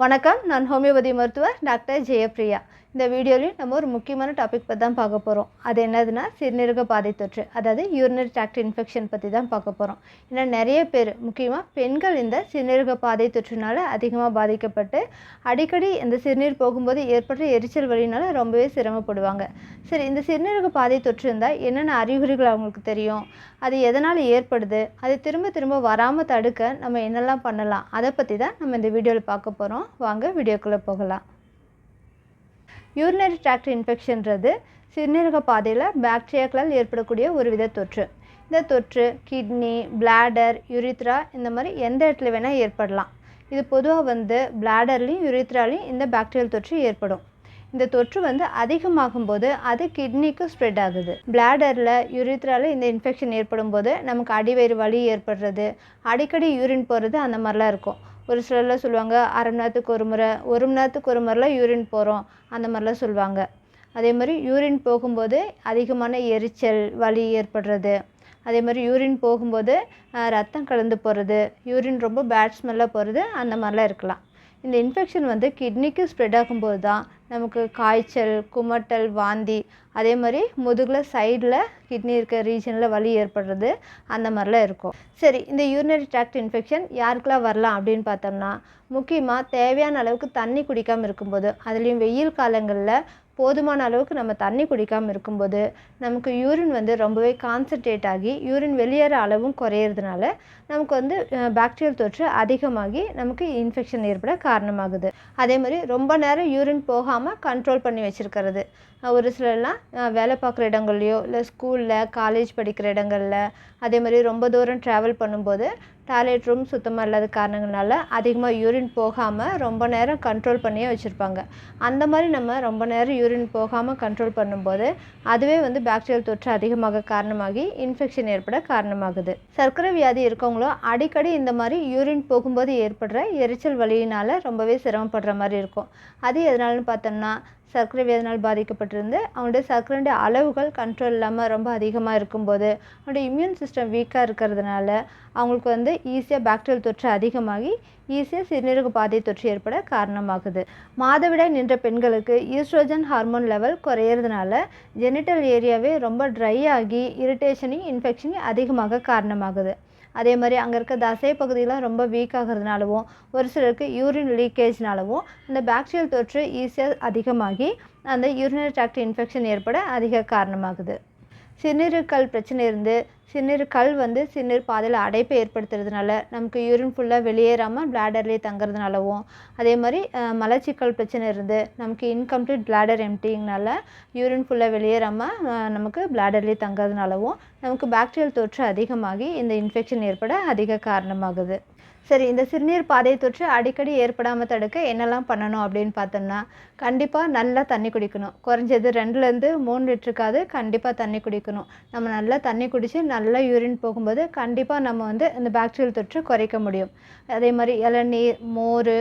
வணக்கம். நான் ஹோமியோபதி மருத்துவர் டாக்டர் ஜெயப்ரியா இந்த வீடியோலையும் நம்ம ஒரு முக்கியமான டாபிக் பற்றி தான் பார்க்க போகிறோம் அது என்னதுன்னா சிறுநீரக பாதை தொற்று அதாவது யூரினரி ட்ராக்ட் இன்ஃபெக்ஷன் பற்றி தான் பார்க்க போகிறோம் ஏன்னா நிறைய பேர் முக்கியமாக பெண்கள் இந்த சிறுநீரக பாதை தொற்றுனால அதிகமாக பாதிக்கப்பட்டு அடிக்கடி இந்த சிறுநீர் போகும்போது ஏற்படுற எரிச்சல் வழினால ரொம்பவே சிரமப்படுவாங்க. சரி இந்த சிறுநீரக பாதை தொற்று இருந்தால் என்னென்ன அறிகுறிகள் அவங்களுக்கு தெரியும்? அது எதனால் ஏற்படுது? அது திரும்ப திரும்ப வராமல் தடுக்க நம்ம என்னெல்லாம் பண்ணலாம்? அதை பற்றி தான் நம்ம இந்த வீடியோவில் பார்க்க போகிறோம் வாங்க வீடியோக்குள்ளே போகலாம். யூரினரி ட்ராக்ட் இன்ஃபெக்ஷன்றது சிறுநீரக பாதையில் பாக்டீரியாக்களால் ஏற்படக்கூடிய ஒரு வித தொற்று. இந்த தொற்று கிட்னி பிளாடர் யுரித்ரா இந்த மாதிரி எந்த இடத்துல வேணால் ஏற்படலாம். இது பொதுவாக வந்து பிளாடர்லேயும் யுரித்ராலையும் இந்த பாக்டீரியல் தொற்று ஏற்படும். இந்த தொற்று வந்து அதிகமாகும் போது அது கிட்னிக்கும் ஸ்ப்ரெட் ஆகுது. பிளாடரில் யூரித்ராவில் இந்த இன்ஃபெக்ஷன் ஏற்படும் போது நமக்கு அடிவயிறு வலி ஏற்படுறது அடிக்கடி யூரின் போகிறது அந்த மாதிரிலாம் இருக்கும். ஒரு சிலர்லாம் சொல்லுவாங்க அரை மணி நேரத்துக்கு ஒரு முறை ஒரு மணி நேரத்துக்கு ஒரு முறைலாம் யூரின் போகிறோம் அந்த மாதிரிலாம் சொல்லுவாங்க. அதே மாதிரி யூரின் போகும்போது அதிகமான எரிச்சல் வலி ஏற்படுறது. அதே மாதிரி யூரின் போகும்போது ரத்தம் கலந்து போகிறது யூரின் ரொம்ப பேட் ஸ்மெல்லாக போகிறது அந்த மாதிரிலாம் இருக்கலாம். இந்த இன்ஃபெக்ஷன் வந்து கிட்னிக்கு ஸ்ப்ரெட் ஆகும்போது தான் நமக்கு காய்ச்சல் குமட்டல் வாந்தி அதே மாதிரி முதுகில் சைடில் கிட்னி இருக்க ரீஜனில் வலி ஏற்படுறது அந்த மாதிரிலாம் இருக்கும். சரி இந்த யூரினரி ட்ராக்ட் இன்ஃபெக்ஷன் யாருக்கெல்லாம் வரலாம் அப்படின்னு பார்த்தோம்னா முக்கியமாக தேவையான அளவுக்கு தண்ணி குடிக்காமல் இருக்கும்போது அதுலேயும் வெயில் காலங்களில் போதுமான அளவுக்கு நம்ம தண்ணி குடிக்காமல் இருக்கும்போது நமக்கு யூரின் வந்து ரொம்பவே கான்சன்ட்ரேட் ஆகி யூரின் வெளியேற அளவும் குறையிறதுனால நமக்கு வந்து பாக்டீரியல் தொற்று அதிகமாகி நமக்கு இன்ஃபெக்ஷன் ஏற்பட காரணமாகுது. அதே மாதிரி ரொம்ப நேரம் யூரின் போகாமல் கண்ட்ரோல் பண்ணி வச்சுருக்கிறது. ஒரு சிலர்லாம் வேலை பார்க்குற இடங்கள்லையோ இல்லை ஸ்கூலில் காலேஜ் படிக்கிற இடங்களில் அதே மாதிரி ரொம்ப தூரம் ட்ராவல் பண்ணும்போது டாய்லெட் ரூம் சுத்தமாக இல்லாத காரணங்களால அதிகமாக யூரின் போகாமல் ரொம்ப நேரம் கண்ட்ரோல் பண்ணியே வச்சுருப்பாங்க. அந்த மாதிரி நம்ம ரொம்ப நேரம் யூரின் போகாமல் கண்ட்ரோல் பண்ணும்போது அதுவே வந்து பாக்டீரியல் தொற்று அதிகமாக காரணமாகி இன்ஃபெக்ஷன் ஏற்பட காரணமாகுது. சர்க்கரை வியாதி இருக்கவங்களும் அடிக்கடி இந்த மாதிரி யூரின் போகும்போது ஏற்படுற எரிச்சல் வலியினால் ரொம்பவே சிரமப்படுற மாதிரி இருக்கும். அது எதனாலன்னு பார்த்தோம்னா சர்க்கரை வியாதினால் பாதிக்கப்பட்டிருந்து அவனுடைய சர்க்கரையுடைய அளவுகள் கண்ட்ரோல் இல்லாமல் ரொம்ப அதிகமாக இருக்கும்போது அவனுடைய இம்யூன் சிஸ்டம் வீக்காக இருக்கிறதுனால அவங்களுக்கு வந்து ஈஸியாக பாக்டீரியல் தொற்று அதிகமாகி ஈஸியாக சிறுநீரக பாதை தொற்று ஏற்பட காரணமாகுது. மாதவிடாய் நின்ற பெண்களுக்கு ஈஸ்ட்ரோஜன் ஹார்மோன் லெவல் குறையிறதுனால ஜெனிட்டல் ஏரியாவே ரொம்ப ட்ரை ஆகி இரிட்டேஷனையும் இன்ஃபெக்ஷனையும் அதிகமாக காரணமாகுது. அதே மாதிரி அங்கே இருக்க தசை பகுதியெலாம் ரொம்ப வீக் ஆகிறதுனாலவும் ஒரு சிலருக்கு யூரின் லீக்கேஜ்னாலவும் இந்த பாக்டீரியல் தொற்று ஈஸியாக அதிகமாகி அந்த யூரினரி ட்ராக்ட் இன்ஃபெக்ஷன் ஏற்பட அதிக காரணமாகுது. சின்னிருக்கல் பிரச்சனை இருந்து சிறுநீரகக்கல் வந்து சிறுநீர் பாதையில் அடைப்பை ஏற்படுத்துறதுனால நமக்கு யூரின் ஃபுல்லாக வெளியேறாமல் பிளாடர்லேயே தங்குறதுனாலவும். அதே மாதிரி மலச்சிக்கல் பிரச்சனை இருந்து நமக்கு இன்கம்ப்ளீட் பிளாடர் எம்டிங்னால யூரின் ஃபுல்லாக வெளியேறாமல் நமக்கு பிளாடர்லேயே தங்குறதுனாலவும் நமக்கு பாக்டீரியல் தொற்று அதிகமாகி இந்த இன்ஃபெக்ஷன் ஏற்பட அதிக காரணமாகுது. சரி இந்த சிறுநீர் பாதை தொற்று அடிக்கடி ஏற்படாமல் தடுக்க என்னெல்லாம் பண்ணணும் அப்படின்னு பார்த்தோம்னா கண்டிப்பாக நல்லா தண்ணி குடிக்கணும். குறைஞ்சது ரெண்டுலேருந்து மூணு லிட்டருக்காவது கண்டிப்பாக தண்ணி குடிக்கணும். நம்ம நல்லா தண்ணி குடித்து நல்லா யூரின் போகும்போது கண்டிப்பாக நம்ம வந்து இந்த பாக்டீரியல் தொற்று குறைக்க முடியும். அதே மாதிரி இளநீர் மோர்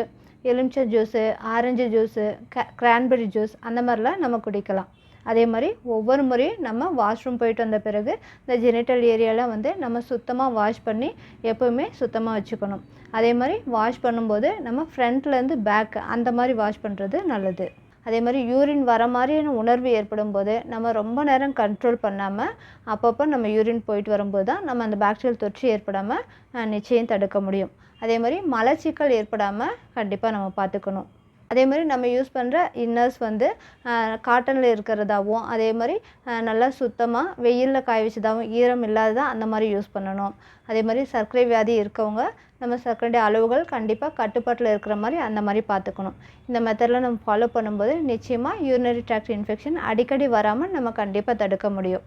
எலுமிச்சை ஜூஸு ஆரஞ்சு ஜூஸு க கிரான்பெரி ஜூஸ் அந்த மாதிரிலாம் நம்ம குடிக்கலாம். அதே மாதிரி ஒவ்வொரு முறையும் நம்ம வாஷ்ரூம் போயிட்டு வந்த பிறகு இந்த ஜெனிட்டல் ஏரியாலாம் வந்து நம்ம சுத்தமாக வாஷ் பண்ணி எப்போவுமே சுத்தமாக வச்சுக்கணும். அதே மாதிரி வாஷ் பண்ணும்போது நம்ம ஃப்ரண்ட்லேருந்து பேக் அந்த மாதிரி வாஷ் பண்ணுறது நல்லது. அதே மாதிரி யூரின் வர மாதிரியான உணர்வு ஏற்படும் போது நம்ம ரொம்ப நேரம் கண்ட்ரோல் பண்ணாமல் அப்பப்போ நம்ம யூரின் போயிட்டு வரும்போது தான் நம்ம அந்த பாக்டீரியல் தொற்று ஏற்படாமல் நிச்சயம் தடுக்க முடியும். அதே மாதிரி மலச்சிக்கல் ஏற்படாமல் கண்டிப்பாக நம்ம பார்த்துக்கணும். அதே மாதிரி நம்ம யூஸ் பண்ணுற இன்னர்ஸ் வந்து காட்டனில் இருக்கிறதாவும் அதே மாதிரி நல்லா சுத்தமாக வெயிலில் காய வச்சதாகவும் ஈரம் இல்லாததாக அந்த மாதிரி யூஸ் பண்ணணும். அதே மாதிரி சர்க்கரை வியாதி இருக்கவங்க நம்ம சர்க்கரையுடைய அளவுகள் கண்டிப்பாக கட்டுப்பாட்டில் இருக்கிற மாதிரி அந்த மாதிரி பார்த்துக்கணும் இந்த மெத்தடில் நம்ம ஃபாலோ பண்ணும்போது நிச்சயமாக யூரினரி ட்ராக்ட் இன்ஃபெக்ஷன் அடிக்கடி வராமல் நம்ம கண்டிப்பாக தடுக்க முடியும்.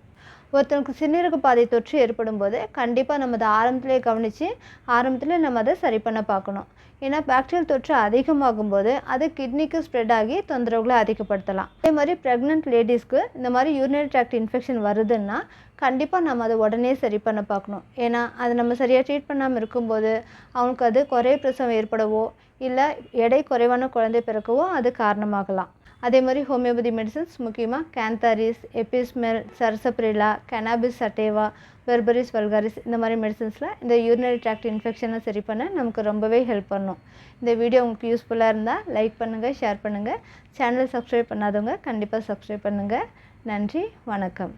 ஒருத்தனுக்கு சிறுநீரக பாதை தொற்று ஏற்படும் போது கண்டிப்பாக நம்ம அதை ஆரம்பத்திலே கவனித்து ஆரம்பத்தில் நம்ம அதை சரி பண்ண பார்க்கணும். ஏன்னா பாக்டீரியல் தொற்று அதிகமாகும் போது அது கிட்னிக்கு ஸ்ப்ரெட் ஆகி தொந்தரவுகளை அதிகப்படுத்தலாம். அதே மாதிரி ப்ரெக்னென்ட் லேடிஸ்க்கு இந்த மாதிரி யூரினரி ட்ராக்ட் இன்ஃபெக்ஷன் வருதுன்னா கண்டிப்பாக நம்ம அதை உடனே சரி பண்ண பார்க்கணும். ஏன்னா அது நம்ம சரியாக ட்ரீட் பண்ணாமல் இருக்கும்போது அவங்களுக்கு அது குறை பிரசவம் ஏற்படவோ இல்லை எடை குறைவான குழந்தை பிறக்கவோ அது காரணமாகலாம். அதே மாதிரி ஹோமியோபதி மெடிசன்ஸ் முக்கியமாக கேந்தாரிஸ் எபிஸ்மெல் சரசப்ரிலா கனாபிஸ் சட்டேவா பெர்பரிஸ் வல்காரிஸ் இந்த மாதிரி மெடிசன்ஸில் இந்த யூரினரி ட்ராக்ட் இன்ஃபெக்ஷனை சரி பண்ண நமக்கு ரொம்பவே ஹெல்ப் பண்ணும். இந்த வீடியோ உங்களுக்கு யூஸ்ஃபுல்லாக இருந்தால் லைக் பண்ணுங்கள் ஷேர் பண்ணுங்கள் சேனல் சப்ஸ்கிரைப் பண்ணாதவங்க கண்டிப்பாக சப்ஸ்கிரைப் பண்ணுங்கள் நன்றி வணக்கம்.